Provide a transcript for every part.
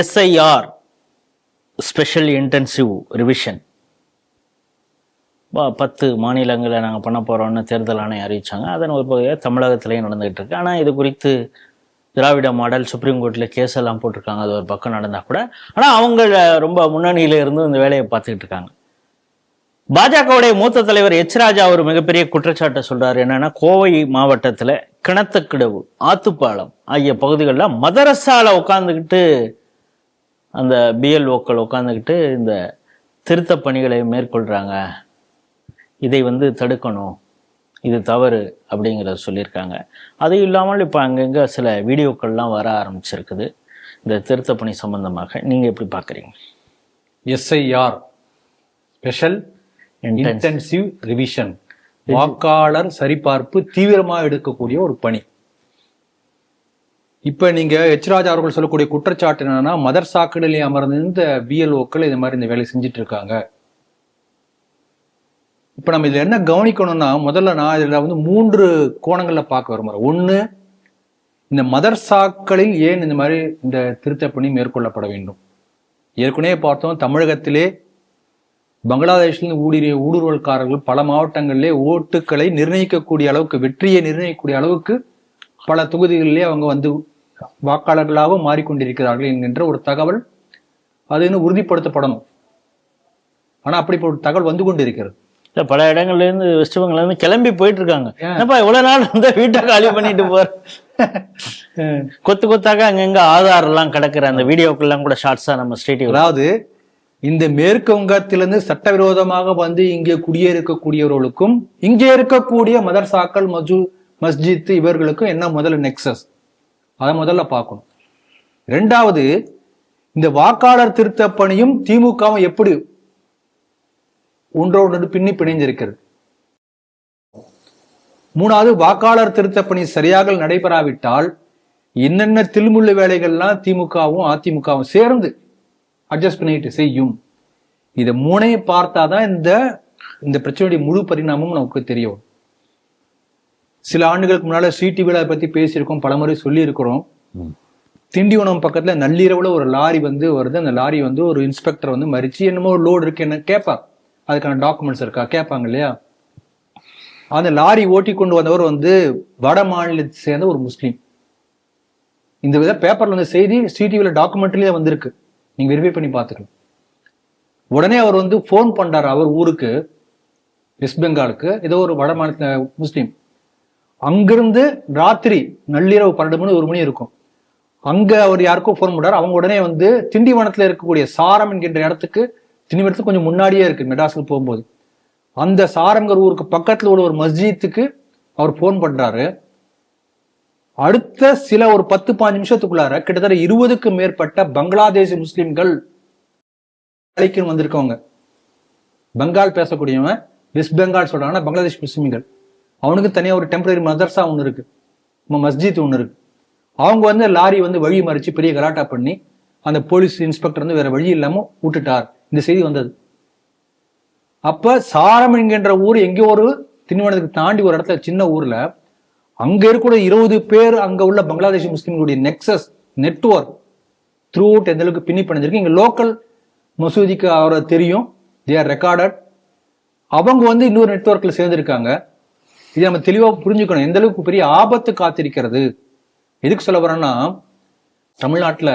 SIR special intensive revision பத்து மாநிலங்களை நாங்கள் பண்ண போகிறோம்னு தேர்தல் ஆணையம் அறிவித்தாங்க அதன் ஒரு பகுதியாக தமிழகத்திலையும் நடந்துகிட்டு இருக்கு ஆனால் இது குறித்து திராவிட மாடல் சுப்ரீம் கோர்ட்டில் கேஸ் எல்லாம் போட்டிருக்காங்க. அது ஒரு பக்கம் நடந்தால் கூட. ஆனால் அவங்க ரொம்ப முன்னணியில் இருந்து இந்த வேலையை பார்த்துக்கிட்டு இருக்காங்க. பாஜகவுடைய மூத்த தலைவர் எச் ராஜா ஒரு மிகப்பெரிய குற்றச்சாட்டை சொல்றாரு. என்னன்னா கோவை மாவட்டத்தில் கிணத்துக்கிடவு ஆத்துப்பாலம் ஆகிய பகுதிகளில் மதரசால உட்காந்துக்கிட்டு அந்த பிஎல்ஓக்கள் உட்காந்துக்கிட்டு இந்த திருத்தப் பணிகளை மேற்கொள்றாங்க. இதை வந்து தடுக்கணும். இது தவறு அப்படிங்கிறத சொல்லியிருக்காங்க. அது இல்லாமல் இப்போ அங்கங்கே சில வீடியோக்கள்லாம் வர ஆரம்பிச்சிருக்குது. இந்த திருத்தப் பணி சம்பந்தமாக. நீங்கள் எப்படி பார்க்குறீங்க எஸ்ஐஆர் ஸ்பெஷல் இன்டென்சிவ் ரிவிஷன். வாக்காளர் சரிபார்ப்பு தீவிரமா எடுக்கக்கூடிய ஒரு பணி. இப்ப நீங்க எச் ராஜா அவர்கள் சொல்லக்கூடிய குற்றச்சாட்டு என்னன்னா மதர்சாக்களில் அமர்ந்து இந்த பிஎல்ஓக்கள் இந்த மாதிரி இந்த வேலையை செஞ்சுட்டு இருக்காங்க இப்ப நம்ம இதுல என்ன கவனிக்கணும்னா முதல்ல நான் இதுல வந்து மூன்று கோணங்கள்ல பார்க்க விரும்புறேன். ஒண்ணு இந்த மதர் சாக்களில் ஏன் இந்த மாதிரி இந்த திருத்த பணி மேற்கொள்ளப்பட வேண்டும்? ஏற்கனவே பார்த்தோம் தமிழகத்திலே பங்களாதேஷில் ஊடுருவிய ஊடுருவல்காரர்கள் பல மாவட்டங்களிலே ஓட்டுக்களை நிர்ணயிக்கக்கூடிய அளவுக்கு வெற்றியை நிர்ணயிக்கக்கூடிய அளவுக்கு பல தொகுதிகளிலே அவங்க வந்து வாக்காளர்களாகவும் மாறிக்கொண்டிருக்கிறார்கள் என்கின்ற ஒரு தகவல் அது இன்னும் உறுதிப்படுத்தப்படணும். ஆனா அப்படி ஒரு தகவல் வந்து கொண்டிருக்கிறது. இல்லை பல இடங்கள்ல இருந்து வெஸ்ட் பெங்கால்ல இருந்து கிளம்பி போயிட்டு இருக்காங்க என்னப்பா இவ்வளவு நாள் வந்து வீட்டை காலி பண்ணிட்டு போற? கொத்து கொத்தாக அங்கங்க ஆதார் எல்லாம் கிடக்குற அந்த வீடியோக்கெல்லாம் கூட ஷார்ட்ஸா நம்ம ஸ்டேட் அதாவது இந்த மேற்கு வங்கத்திலிருந்து சட்டவிரோதமாக வந்து இங்கே குடியேறக்கூடியவர்களுக்கும் இங்கே இருக்கக்கூடிய மதர்சாக்கள் மஜு மஸ்ஜித் இவர்களுக்கும் என்ன முதல்ல நெக்ஸஸ் அதை முதல்ல பார்க்கணும். ரெண்டாவது இந்த வாக்காளர் திருத்த பணியும் திமுகவும் எப்படி ஒன்றோடு பின்னி பிணைஞ்சிருக்கிறது மூணாவது வாக்காளர் திருத்த பணி சரியாக நடைபெறாவிட்டால் என்னென்ன தில்முள்ளு வேலைகள்லாம் திமுகவும் அதிமுகவும் சேர்ந்து அட்ஜஸ்ட் பண்ணிட்டு செய்யும்? இதை மூணையும் பார்த்தாதான் இந்த இந்த பிரச்சனையுடைய முழு பரிணாமம் நமக்கு தெரியும். சில ஆண்டுகளுக்கு முன்னால சிடிவில பத்தி பேசியிருக்கோம் பலமுறை சொல்லி இருக்கிறோம் திண்டிவனம் பக்கத்துல நள்ளிரவுல ஒரு லாரி வந்து வருது. அந்த லாரி வந்து ஒரு இன்ஸ்பெக்டர் வந்து மறிச்சு என்னமோ ஒரு லோடு இருக்கு என்ன கேட்பாங்க அதுக்கான டாக்குமெண்ட்ஸ் இருக்கா கேட்பாங்க இல்லையா? அந்த லாரி ஓட்டி கொண்டு வந்தவர் வந்து வட மாநிலத்தை சேர்ந்த ஒரு முஸ்லீம். இந்த வித பேப்பர்ல வந்து செய்தி சிடிவில டாக்குமெண்ட்லயே வந்திருக்கு. நீங்க வெரிஃபை பண்ணி பார்த்துக்கலாம் உடனே அவர் வந்து ஃபோன் பண்றாரு அவர் ஊருக்கு வெஸ்ட் பெங்காலுக்கு. ஏதோ ஒரு வட மாநில முஸ்லீம். அங்கிருந்து ராத்திரி நள்ளிரவு பன்னெண்டு மணி ஒரு மணி இருக்கும். அங்க அவர் யாருக்கோ ஃபோன் பண்ணார் அவங்க உடனே வந்து திண்டிவனத்துல இருக்கக்கூடிய சாரம் என்கின்ற இடத்துக்கு திண்டிவனத்துக்கு கொஞ்சம் முன்னாடியே இருக்கு மெட்ராஸில் போகும்போது. அந்த சாரங்கர் ஊருக்கு பக்கத்துல உள்ள ஒரு மஸ்ஜித்துக்கு அவர் ஃபோன் பண்றாரு. அடுத்த சில ஒரு பத்து பாஞ்சு நிமிஷத்துக்குள்ளார கிட்டத்தட்ட இருபதுக்கு மேற்பட்ட பங்களாதேஷ் முஸ்லிம்கள் வேலைக்கு வந்திருக்கவங்க. பெங்கால் பேசக்கூடியவன் வெஸ்ட் பெங்கால் சொல்றாங்கன்னா பங்களாதேஷ் முஸ்லிம்கள். அவனுக்கு தனியாக ஒரு டெம்பரரி மதர்ஸா ஒன்று இருக்கு. மஸ்ஜித் ஒன்று இருக்கு. அவங்க வந்து லாரி வந்து வழி மறிச்சு பெரிய கலாட்டா பண்ணி அந்த போலீஸ் இன்ஸ்பெக்டர் வந்து வேற வழி இல்லாமல் விட்டுட்டார். இந்த செய்தி வந்தது. அப்ப சாரம் என்கின்ற ஊர் எங்கேயோ ஒரு திண்டிவனத்துக்கு தாண்டி ஒரு இடத்துல சின்ன ஊர்ல அங்க இருக்கிற இருபது பேர் அங்க உள்ள பங்களாதேஷ் முஸ்லீம்களுடைய நெக்ஸஸ் நெட்வொர்க் த்ரூ அவுட் எந்த அளவுக்கு பின்னி பண்ணிருக்கு இங்க லோக்கல் மசூதிக்கு அவரை தெரியும். தே ஆர் ரெக்கார்டட் அவங்க வந்து இன்னொரு நெட்ஒர்க்ல சேர்ந்திருக்காங்க. இதை நம்ம தெளிவாக புரிஞ்சுக்கணும். எந்த அளவுக்கு பெரிய ஆபத்து காத்திருக்கிறது? எதுக்கு சொல்ல வரேன்னா தமிழ்நாட்டில்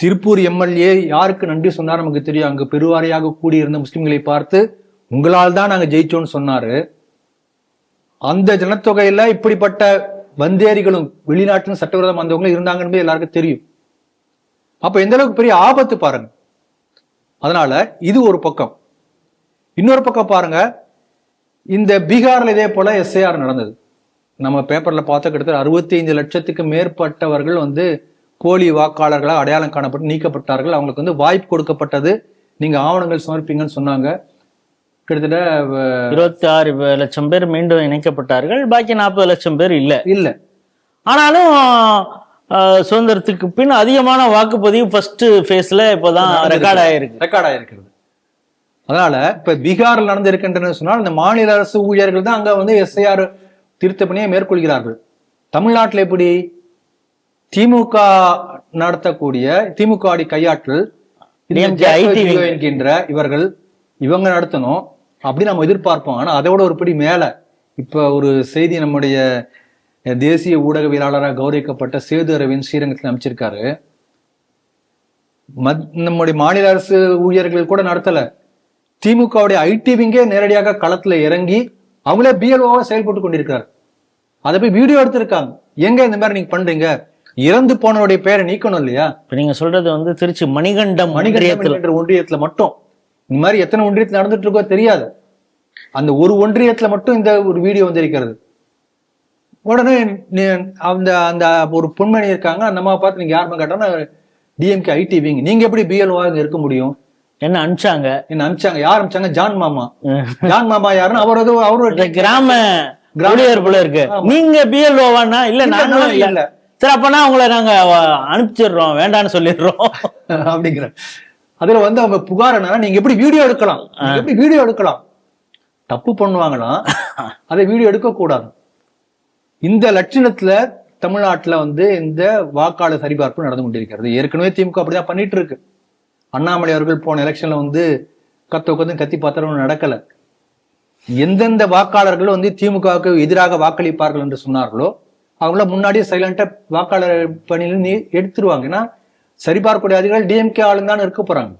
திருப்பூர் எம்எல்ஏ யாருக்கு நன்றி சொன்னார் நமக்கு தெரியும். அங்கு பெருவாரியாக கூடியிருந்த முஸ்லிம்களை பார்த்து உங்களால் தான் நாங்கள் ஜெயிச்சோம்னு சொன்னாரு. அந்த ஜனத்தொகையில இப்படிப்பட்ட வந்தேரிகளும் வெளிநாட்டிலும் சட்டவிரோதம் வந்தவங்களும் இருந்தாங்கன்னு எல்லாருக்கும் தெரியும். அப்ப எந்த அளவுக்கு பெரிய ஆபத்து பாருங்க. அதனால இது ஒரு பக்கம். இன்னொரு பக்கம் பாருங்க இந்த பீகார்ல இதே போல எஸ்ஐஆர் நடந்தது. நம்ம பேப்பர்ல பார்த்த கிட்டத்தட்ட அறுபத்தி ஐந்து லட்சத்துக்கு மேற்பட்டவர்கள் வந்து போலி வாக்காளர்களாக அடையாளம் காணப்பட்டு நீக்கப்பட்டார்கள். அவங்களுக்கு வந்து வாய்ப்பு கொடுக்கப்பட்டது. நீங்க ஆவணங்கள் சமர்ப்பிங்கன்னு சொன்னாங்க. கிட்டத்தட்ட இருபத்தி ஆறு லட்சம் பேர் மீண்டும் இணைக்கப்பட்டார்கள். பாக்கி நாற்பது லட்சம் பேர் இல்ல. இல்ல. ஆனாலும் சுதந்திரத்துக்கு பின் அதிகமான வாக்குப்பதிவு ஃபர்ஸ்ட் ஃபேஸ்ல இப்போதான் ரெக்கார்ட் ஆயிருக்கு. ரெக்கார்ட் ஆயிருக்கிறது. அதனால இப்ப பீகாரில் நடந்திருக்கின்றன சொன்னால் இந்த மாநில அரசு ஊழியர்கள் தான் அங்க வந்து எஸ்ஐஆர் திருத்த பணியை மேற்கொள்கிறார்கள். தமிழ்நாட்டில் எப்படி? திமுக நடத்தக்கூடிய திமுக ஆடி கையாற்றல். என்கின்ற இவர்கள் இவங்க நடத்தணும். அப்படி நம்ம எதிர்பார்ப்போம். ஆனா அதை விட ஒரு படி மேல. இப்ப ஒரு செய்தி நம்முடைய தேசிய ஊடகவியலாளராக கௌரவிக்கப்பட்ட சேது அரவிந்த் ஸ்ரீரங்கத்தில் அமைச்சிருக்காரு. நம்முடைய மாநில அரசு ஊழியர்கள் கூட நடத்தல. திமுகவுடைய ஐடி விங்கே நேரடியாக களத்துல இறங்கி அவங்களே பிஎல்ஓவா செயல்பட்டு கொண்டிருக்கிறார். அதை போய் வீடியோ எடுத்திருக்காங்க. எங்க இந்த மாதிரி நீங்க பண்றீங்க? இறந்து போனவருடைய பெயரை நீக்கணும் இல்லையா? இப்ப நீங்க சொல்றது வந்து திருச்சி மணிகண்டம் மணிகண்டம் ஒன்றியத்தில். மட்டும். இந்த மாதிரி எத்தனை ஒன்றியத்துல நடந்துட்டு இருக்கோ தெரியாது. அந்த ஒரு ஒன்றியத்துல மட்டும் இந்த ஒரு வீடியோ வந்திருக்கிறது. உடனே அந்த அந்த ஒரு பொன்மணி இருக்காங்க. அந்த அம்மா பார்த்து நீங்க யாருமே கேட்டோம்னா டிஎம்கே ஐடி விங் நீங்க எப்படி பிஎல்ஓ இங்க இருக்க முடியும்? என்ன அனுப்பிச்சாங்க? என்ன அனுப்பிச்சாங்க? யார் அனுப்பிச்சாங்க? ஜான் மாமா. ஜான் மாமா யாருன்னு அவர் ஏதோ அவரு இந்த கிராம ஊழியர் போல இருக்கு. நீங்க பிஎல்ஓவானா இல்ல நாங்களும் இல்ல. சரி அப்பனா உங்களை நாங்க அனுப்பிச்சிடுறோம். வேண்டாம்னு சொல்லிடுறோம். அப்படிங்கிற அதுல வந்து அவங்க புகார் என்னன்னா நீங்க எப்படி வீடியோ எடுக்கலாம்? எப்படி வீடியோ எடுக்கலாம்? தப்பு பண்ணுவாங்கன்னா அதை வீடியோ எடுக்க கூடாது இந்த லட்சணத்துல தமிழ்நாட்டுல வந்து இந்த வாக்காளர் சரிபார்ப்பு நடந்து கொண்டிருக்கிறது. ஏற்கனவே திமுக அப்படிதான் பண்ணிட்டு இருக்கு. அண்ணாமலை அவர்கள் போன எலெக்ஷன்ல வந்து கத்த உட்காந்து கத்தி பார்த்தாலும் நடக்கல. எந்தெந்த வாக்காளர்கள் வந்து திமுகவுக்கு எதிராக வாக்களிப்பார்கள் என்று சொன்னார்களோ அவங்கள முன்னாடியே சைலண்டா வாக்காளர் பணியில் நீ எடுத்துருவாங்க. ஏன்னா சரிபார்க்கக்கூடிய அதிகாரிகள் டிஎம்கே ஆளுங்க தான் இருக்க போறாங்க.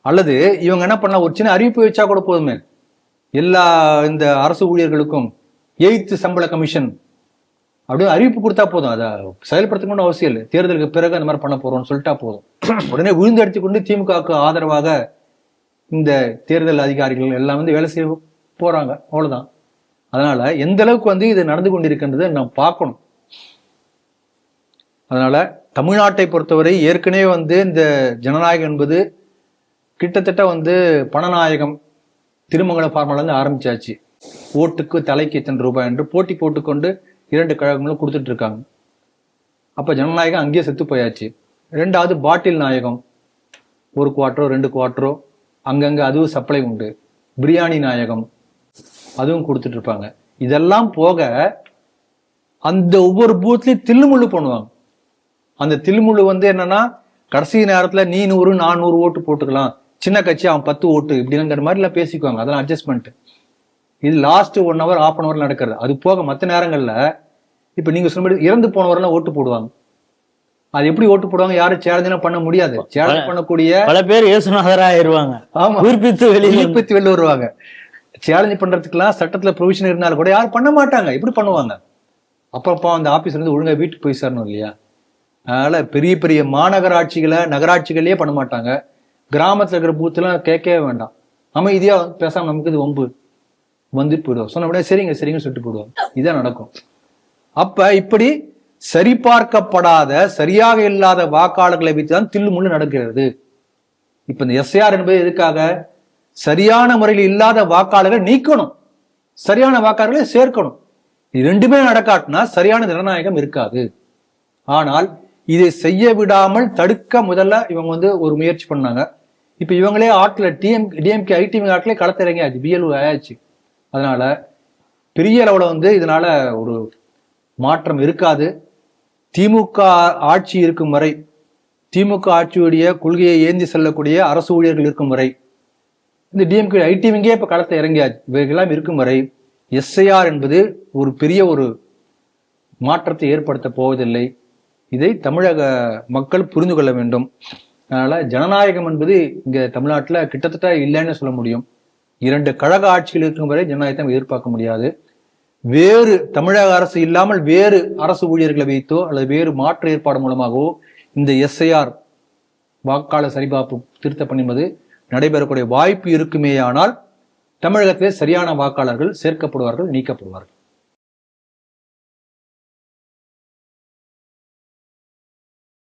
அல்லது இவங்க என்ன பண்ணலாம்? ஒரு சின்ன அறிவிப்பு வச்சா கூட போதுமே. எல்லா இந்த அரசு ஊழியர்களுக்கும் எய்த்து சம்பள கமிஷன் அப்படியே அறிவிப்பு கொடுத்தா போதும். அதை செயல்படுத்தணும்னு அவசியம் இல்லை. தேர்தலுக்கு பிறகு அந்த மாதிரி பண்ண போறோம்னு சொல்லிட்டா போதும். உடனே விழுந்து எடுத்துக்கொண்டு திமுகவுக்கு ஆதரவாக இந்த தேர்தல் அதிகாரிகள் எல்லாம் வந்து வேலை செய்ய போறாங்க. அவ்வளவுதான். அதனால எந்த அளவுக்கு வந்து இது நடந்து கொண்டிருக்கின்றதை நாம் பார்க்கணும். அதனால தமிழ்நாட்டை பொறுத்தவரை ஏற்கனவே வந்து இந்த ஜனநாயகம் என்பது கிட்டத்தட்ட வந்து பணநாயகம் திருமங்கல ஃபார்முலா இருந்து ஆரம்பிச்சாச்சு. ஓட்டுக்கு தலைக்கு இத்தனை ரூபாய் என்று போட்டி போட்டுக்கொண்டு இரண்டு கழகங்களும் கொடுத்துட்டு இருக்காங்க அப்போ ஜனநாயகம் அங்கேயே செத்து போயாச்சு. ரெண்டாவது பாட்டில் நாயகம். ஒரு குவார்ட்டரோ ரெண்டு குவார்ட்டரோ அங்கங்கே அதுவும் சப்ளை உண்டு. பிரியாணி நாயகம் அதுவும் கொடுத்துட்டு இருப்பாங்க இதெல்லாம் போக அந்த ஒவ்வொரு பூத்லயும் தில்லுமுள்ளு பண்ணுவாங்க. அந்த தில்லுமுள்ளு வந்து என்னன்னா கடைசி நேரத்துல நீ நூறு நானூறு ஓட்டு போட்டுக்கலாம். சின்ன கட்சி அவன் பத்து ஓட்டு இப்படிங்கிற மாதிரி எல்லாம் பேசிக்குவாங்க. அதெல்லாம் அட்ஜஸ்ட்மெண்ட் இது last one hour of an hour நடக்கிறது. அது போக மற்ற நேரங்கள்ல இப்ப நீங்க சொன்ன இறந்து போனவரெல்லாம் ஓட்டு போடுவாங்க. அது எப்படி ஓட்டு போடுவாங்க? யாரும் சேலஞ்ச் பண்ண முடியாது. சேலஞ்ச் பண்ணக்கூடிய பல பேர் இயேசுநாதரா ஆயிருவாங்க ஆமா. உயிர்ப்பித்து வெளியில் உயிர்ப்பித்து வெளில வருவாங்க. சேலஞ்ச் பண்றதுக்குலாம் சட்டத்துல ப்ரொவிஷன் இருந்தாலும் கூட யாரும் பண்ண மாட்டாங்க. எப்படி பண்ணுவாங்க? அப்பப்போ அந்த ஆபீஸ்ல இருந்து ஒழுங்கா வீட்டுக்கு போய் சேரணும் இல்லையா? அதனால பெரிய பெரிய மாநகராட்சிகளை நகராட்சிகளே பண்ண மாட்டாங்க. கிராமத்துல இருக்கிற பூத்துலாம் கேட்கவே வேண்டாம். அமைதியா பேசாம நமக்கு இது வம்பு. வந்து போயிடுவோம் சொன்ன உடனே சரிங்க சரிங்க சொல்லிட்டு போயிடுவோம் இதான் நடக்கும். அப்ப இப்படி சரிபார்க்கப்படாத சரியாக இல்லாத வாக்காளர்களை வைத்துதான் தில்லு முள்ளு நடக்கிறது. இப்ப இந்த எஸ்ஐஆர் என்பது எதுக்காக? சரியான முறையில் இல்லாத வாக்காளர்களை நீக்கணும். சரியான வாக்காளர்களை சேர்க்கணும். இது ரெண்டுமே நடக்காட்டினா சரியான ஜனநாயகம் இருக்காது. ஆனால் இதை செய்ய விடாமல் தடுக்க முதல்ல இவங்க வந்து ஒரு முயற்சி பண்ணாங்க. இப்ப இவங்களே ஆட்டில் டிஎம் டிஎம்கே ஐடி ஆட்டிலே களத்திறங்கியாச்சு. பிஎல்ஓ ஆயாச்சு. அதனால் பெரிய அளவில் வந்து இதனால் ஒரு மாற்றம் இருக்காது. திமுக ஆட்சி இருக்கும் வரை திமுக ஆட்சியுடைய கொள்கையை ஏந்தி செல்லக்கூடிய அரசு ஊழியர்கள் இருக்கும் வரை இந்த டிஎம்கே ஐடிவிங்கே இப்போ களத்தை இறங்கியாச்சு. இவைகள்லாம் இருக்கும் வரை எஸ்ஐஆர் என்பது ஒரு பெரிய ஒரு மாற்றத்தை ஏற்படுத்த போவதில்லை. இதை தமிழக மக்கள் புரிந்து கொள்ள வேண்டும். அதனால் ஜனநாயகம் என்பது இங்கே தமிழ்நாட்டில் கிட்டத்தட்ட இல்லைன்னு சொல்ல முடியும். இரண்டு கழக ஆட்சியில் இருக்கும் வரை ஜனநாயகத்தை எதிர்பார்க்க முடியாது. வேறு தமிழக அரசு இல்லாமல் வேறு அரசு ஊழியர்களை வைத்தோ அல்லது வேறு மாற்று ஏற்பாடு மூலமாகவோ இந்த எஸ்ஐஆர் வாக்காளர் சரிபார்ப்பு திருத்த என்பது நடைபெறக்கூடிய வாய்ப்பு இருக்குமேயானால் தமிழகத்திலே சரியான வாக்காளர்கள் சேர்க்கப்படுவார்கள் நீக்கப்படுவார்கள்.